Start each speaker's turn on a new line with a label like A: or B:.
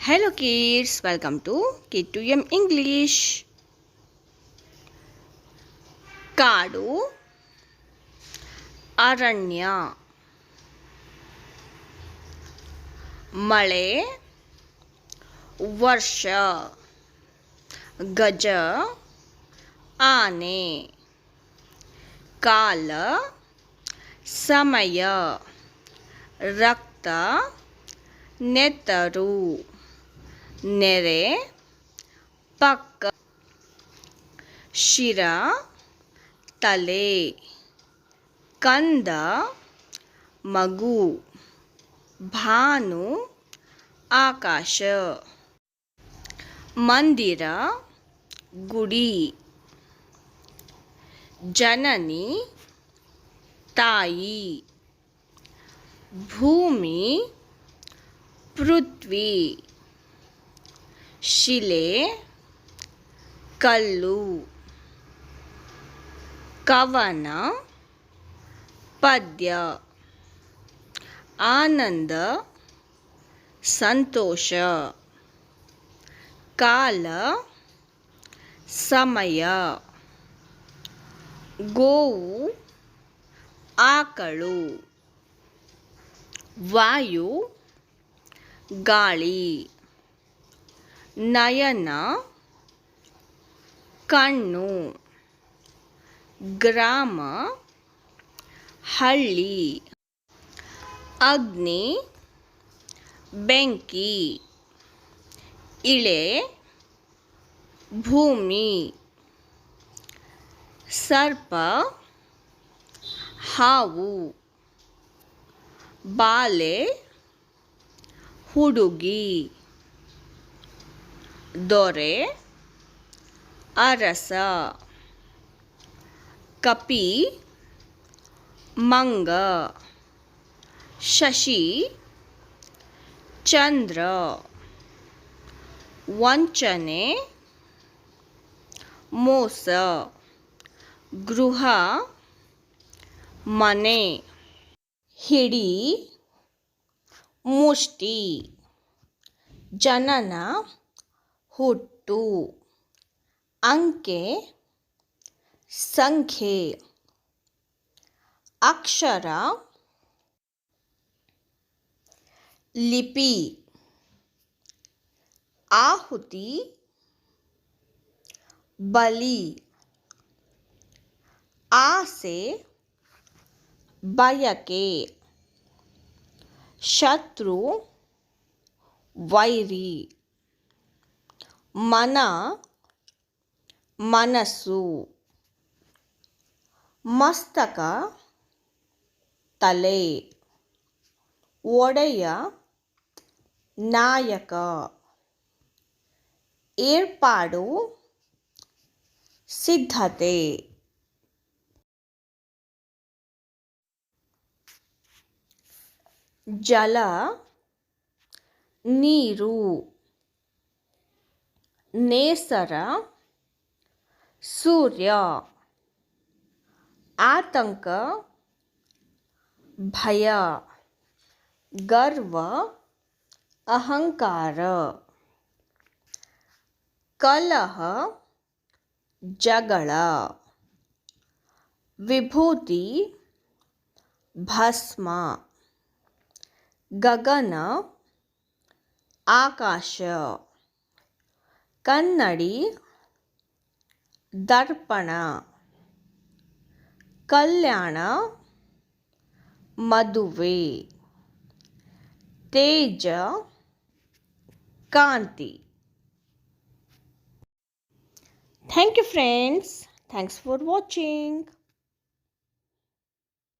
A: Hello kids, welcome to K2M English. ಕಾಡು ಅರಣ್ಯ ಮಳೆ ವರ್ಷ ಗಜ ಆನೆ ಕಾಲ ಸಮಯ ರಕ್ತ ನೆತ್ತರು ನೆರೆ ಪಕ್ಕ ಶಿರ ತಲೆ ಕಂದ ಮಗು ಭಾನು ಆಕಾಶ ಮಂದಿರ ಗುಡಿ ಜನನಿ ತಾಯಿ ಭೂಮಿ ಪೃಥ್ವಿ. ಶಿಲೆ ಕಲ್ಲು ಕವನ ಪದ್ಯ ಆನಂದ ಸಂತೋಷ ಕಾಲ ಸಮಯ ಗೋವು ಆಕಳು ವಾಯು ಗಾಳಿ. ನಯನ ಕಣ್ಣು ಗ್ರಾಮ ಹಳ್ಳಿ ಅಗ್ನಿ ಬೆಂಕಿ ಇಳೆ ಭೂಮಿ ಸರ್ಪ ಹಾವು ಬಾಲೆ ಹುಡುಗಿ. ದೊರೆ ಅರಸ ಕಪಿ ಮಂಗ ಶಶಿ ಚಂದ್ರ ವಂಚನೆ ಮೋಸ ಗೃಹ ಮನೆ ಹಿಡಿ ಮುಷ್ಟಿ ಜನನ ಹುಟ್ಟು ಅಂಕೆ ಸಂಖ್ಯೆ ಅಕ್ಷರ ಲಿಪಿ ಆಹುತಿ ಬಲಿ ಆಸೆ ಬಯಕೆ ಶತ್ರು ವೈರಿ ಮನ ಮನಸ್ಸು ಮಸ್ತಕ ತಲೆ ಒಡೆಯ ನಾಯಕ ಏರ್ಪಾಡು ಸಿದ್ಧತೆ. ಜಲ ನೀರು. ನೇಸರ ಸೂರ್ಯ ಆತಂಕ ಭಯ ಗರ್ವ ಅಹಂಕಾರ ಕಲಹ ಜಗಳ ವಿಭೂತಿ ಭಸ್ಮ ಗಗನ ಆಕಾಶ ಕನ್ನಡಿ ದರ್ಪಣ ಕಲ್ಯಾಣ ಮದುವೆ ತೇಜ ಕಾಂತಿ thank you friends thanks for watching